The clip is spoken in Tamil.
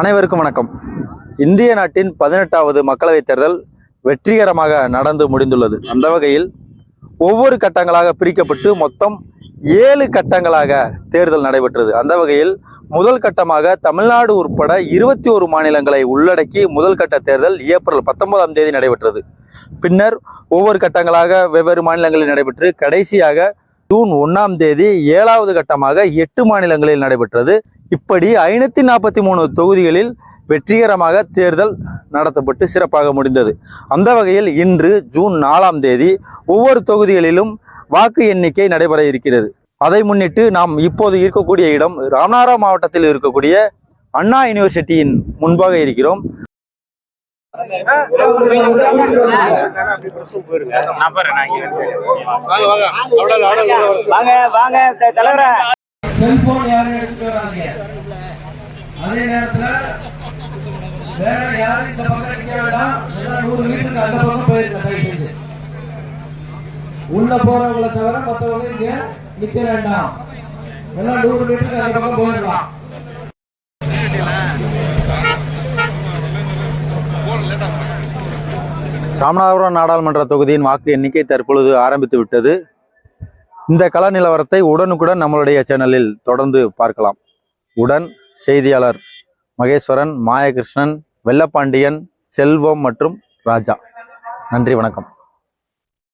அனைவருக்கும் வணக்கம். இந்திய நாட்டின் பதினெட்டாவது மக்களவைத் தேர்தல் வெற்றிகரமாக நடந்து முடிந்துள்ளது. அந்த வகையில் ஒவ்வொரு கட்டங்களாக பிரிக்கப்பட்டு மொத்தம் ஏழு கட்டங்களாக தேர்தல் நடைபெற்றது. அந்த வகையில் முதல் கட்டமாக தமிழ்நாடு உட்பட இருபத்தி ஒரு மாநிலங்களை உள்ளடக்கி முதல் கட்ட தேர்தல் ஏப்ரல் பத்தொன்பதாம் தேதி நடைபெற்றது. பின்னர் ஒவ்வொரு கட்டங்களாக வெவ்வேறு மாநிலங்களில் நடைபெற்று கடைசியாக ஜூன் ஒன்றாம் தேதி ஏழாவது கட்டமாக எட்டு மாநிலங்களில் நடைபெற்றது. இப்படி ஐநூற்றி நாற்பத்தி மூணு தொகுதிகளில் வெற்றிகரமாக தேர்தல் நடத்தப்பட்டு சிறப்பாக முடிந்தது. அந்த வகையில் இன்று ஜூன் நாலாம் தேதி ஒவ்வொரு தொகுதிகளிலும் வாக்கு எண்ணிக்கை நடைபெற இருக்கிறது. அதை முன்னிட்டு நாம் இப்போது இருக்கக்கூடிய இடம் ராமநாதபுரம் மாவட்டத்தில் இருக்கக்கூடிய அண்ணா யூனிவர்சிட்டியின் முன்பாக இருக்கிறோம். வாங்க வாங்க செல்போன் யாரும் எடுத்துட்டு அதே நேரத்துல வேற யாரும் இந்த பக்கம் நிக்க வேண்டாம் நூறு மீட்டருக்கு அந்த பக்கம் உள்ள போறவங்களை தவிர மத்தவங்க இங்க நிக்க வேண்டாம். எல்லாம் நூறு மீட்டருக்கு அந்த பக்கம் போயிடலாம். ராமநாதபுரம் நாடாளுமன்ற தொகுதியின் வாக்கு எண்ணிக்கை தற்பொழுது ஆரம்பித்து விட்டது. இந்த கள நிலவரத்தை உடனுக்குடன் நம்மளுடைய சேனலில் தொடர்ந்து பார்க்கலாம். உடன் செய்தியாளர் மகேஸ்வரன் மாயகிருஷ்ணன் வெள்ளப்பாண்டியன் செல்வம் மற்றும் ராஜா. நன்றி வணக்கம்.